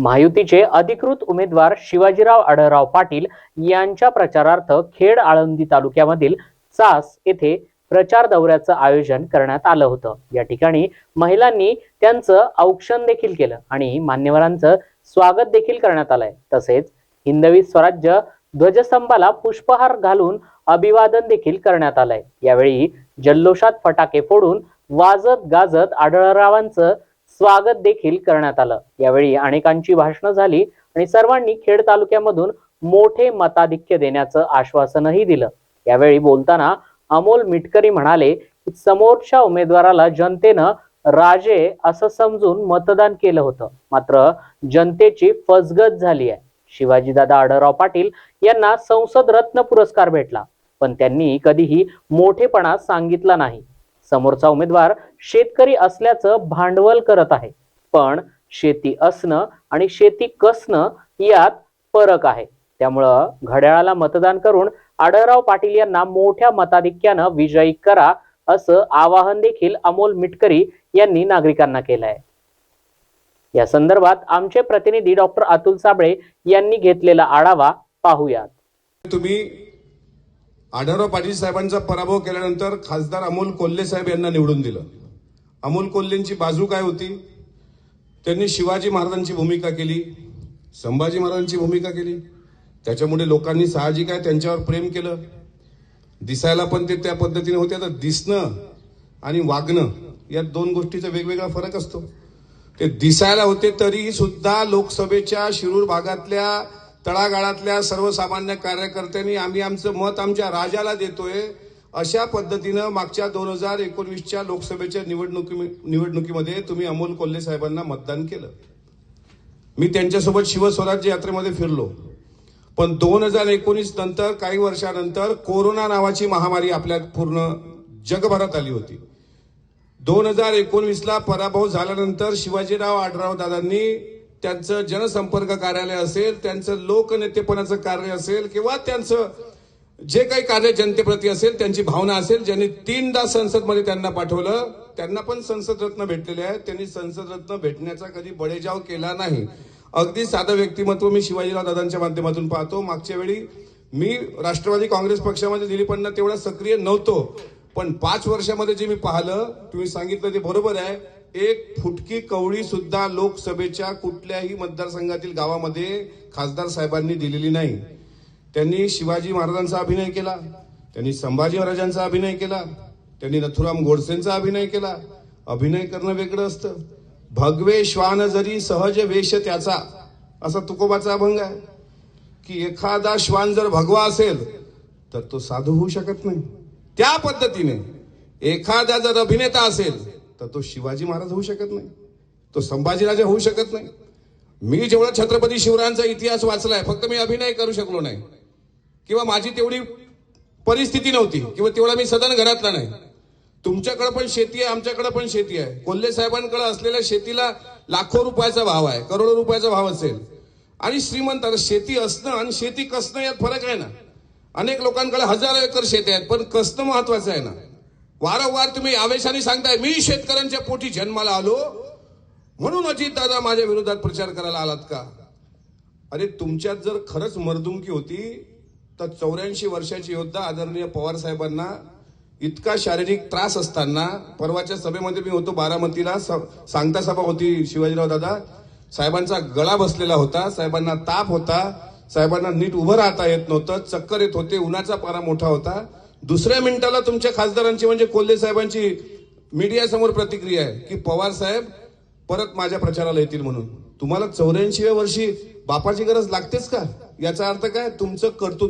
महायुतीचे अधिकृत उमेदवार शिवाजीराव आढळराव पाटील यांच्या प्रचारार्थ खेड आळंदी तालुक्यामधील चास येथे प्रचार दौऱ्याचं आयोजन करण्यात आलं होतं. या ठिकाणी महिलांनी त्यांचं औक्षण देखील केलं आणि मान्यवरांचं स्वागत देखील करण्यात आलंय. तसेच हिंदवी स्वराज्य ध्वजस्तंभाला पुष्पहार घालून अभिवादन देखील करण्यात आलंय. यावेळी जल्लोषात फटाके फोडून वाजत गाजत आढळरावांचं स्वागत देखील करण्यात आलं. यावेळी अनेकांची भाषणं झाली आणि सर्वांनी खेड तालुक्यामधून मोठे मताधिक्य देण्याचं आश्वासनही दिलं. यावेळी बोलताना अमोल मिटकरी म्हणाले की समोरच्या उमेदवाराला जनतेनं राजे असं समजून मतदान केलं होतं. मात्र जनतेची फसगत झाली आहे. शिवाजीदादा आढळराव पाटील यांना संसद रत्न पुरस्कार भेटला पण त्यांनी कधीही मोठेपणा सांगितला नाही. समोरचा उमेदवार शेतकरी असल्याचं भांडवल करत आहे. पण शेती असणं आणि शेती कसणं यात फरक आहे. त्यामुळं घड्याळाला मतदान करून आढळराव पाटील यांना मोठ्या मताधिक्यानं विजयी करा असं आवाहन देखील अमोल मिटकरी यांनी नागरिकांना केलं आहे या संदर्भात आमचे प्रतिनिधी डॉक्टर अतुल साबळे यांनी घेतलेला आढावा पाहूयात. तुम्ही आढळराव पाटील साहेबांचा पराभव केल्यानंतर खासदार अमोल कोल्हे साहेब यांना निवडून दिलं. अमोल कोल्हेंची बाजू काय होती? त्यांनी शिवाजी महाराजांची भूमिका केली. संभाजी महाराजांची भूमिका केली. त्याच्यामुळे लोकांनी साहजिक आहे त्यांच्यावर प्रेम केलं. दिसायला पण ते त्या पद्धतीने होते. आता दिसणं आणि वागणं या दोन गोष्टीचा वेगवेगळा फरक असतो. ते दिसायला होते तरीही सुद्धा लोकसभेच्या शिरूर भागातल्या तळागाळातल्या सर्वसामान्य कार्यकर्त्यांनी आम्ही आमचं मत आमच्या राजाला देतोय अशा पद्धतीनं मागच्या दोन हजार एकोणवीसच्या लोकसभेच्या निवडणुकी निवडणुकीमध्ये तुम्ही अमोल कोल्हे साहेबांना मतदान केलं. मी त्यांच्यासोबत शिवस्वराज्य यात्रेमध्ये फिरलो. पण दोन हजार एकोणीस नंतर काही वर्षानंतर कोरोना नावाची महामारी आपल्या पूर्ण जगभरात आली होती. दोन हजार एकोणवीसला पराभव झाल्यानंतर शिवाजीराव आढराव दादांनी त्यांचं जनसंपर्क कार्यालय असेल त्यांचं लोकनेतेपणाचं कार्य असेल किंवा त्यांचं जे काही कार्य जनतेप्रती असेल त्यांची भावना असेल ज्यांनी तीनदा संसदमध्ये त्यांना पाठवलं त्यांना पण संसद रत्न भेटलेले आहे त्यांनी संसद रत्न भेटण्याचा कधी बडेजाव केला नाही. अगदी साधं व्यक्तिमत्व मी शिवाजीराव दादांच्या माध्यमातून पाहतो. मागच्या वेळी मी राष्ट्रवादी काँग्रेस पक्षामध्ये दिलीपांना तेवढा सक्रिय नव्हतो. पण पाच वर्षामध्ये जे मी पाहिलं तुम्ही सांगितलं ते बरोबर आहे. एक फुटकी कवळी सुद्धा लोकसभेच्या कुठल्याही मतदारसंघातील गावामध्ये खासदार साहेबांनी दिलेली नाही. त्यांनी शिवाजी महाराजांचा अभिनय केला त्यांनी संभाजी महाराजांचा अभिनय केला त्यांनी नथुराम गोडसेंचा अभिनय केला. अभिनय करणं वेगळं असतं. भगवे श्वान जरी सहज वेश त्याचा असा तुकोबाचा अभंग आहे. की एखादा श्वान जर भगवा असेल तर तो साधू होऊ शकत नाही. त्या पद्धतीने एखादा जर अभिनेता असेल तर तो शिवाजी महाराज होऊ शकत नाही. तो संभाजीराजा होऊ शकत नाही. मी जेवढा छत्रपती शिवरायांचा इतिहास वाचलाय फक्त मी अभिनय करू शकलो नाही. किंवा माझी तेवढी परिस्थिती नव्हती किंवा तेवढा मी सदन घरातला नाही. तुमच्याकडे पण शेती आहे आमच्याकडे पण शेती आहे. कोल्हे साहेबांकडे असलेल्या शेतीला लाखो रुपयाचा भाव आहे करोडो रुपयाचा भाव असेल. आणि श्रीमंत शेती असणं आणि शेती कसणं यात फरक आहे ना. अनेक लोकांकडे हजारो एकर शेती आहेत पण कसणं महत्वाचं आहे ना? वारंवार तुम्ही आवेशाने सांगताय मी शेतकऱ्यांच्या पोटी जन्माला आलो. म्हणून अजित दादा माझ्या विरोधात प्रचार करायला आलात का? अरे तुमच्यात जर खरंच मर्दुमकी होती तर चौऱ्याऐंशी वर्षाची योद्धा आदरणीय पवार साहेबांना इतका शारीरिक त्रास असताना परवाच्या सभेमध्ये मी होतो बारामतीला स- सांगता सभा होती शिवाजीराव दादा. साहेबांचा गळा बसलेला होता साहेबांना ताप होता साहेबांना नीट उभं राहता येत नव्हतं चक्कर येत होते उन्हाचा पारा मोठा होता. दुसऱ्या मिनिटाला तुमच्या खासदारांची म्हणजे कोल्हे साहेबांची मीडियासमोर प्रतिक्रिया आहे की पवार साहेब परत माझ्या प्रचाराला येतील म्हणून. तुम्हाला चौऱ्याऐंशीव्या वर्षी बापाची गरज लागतेच का? याचा अर्थ काय? तुमचं कर्तृत्व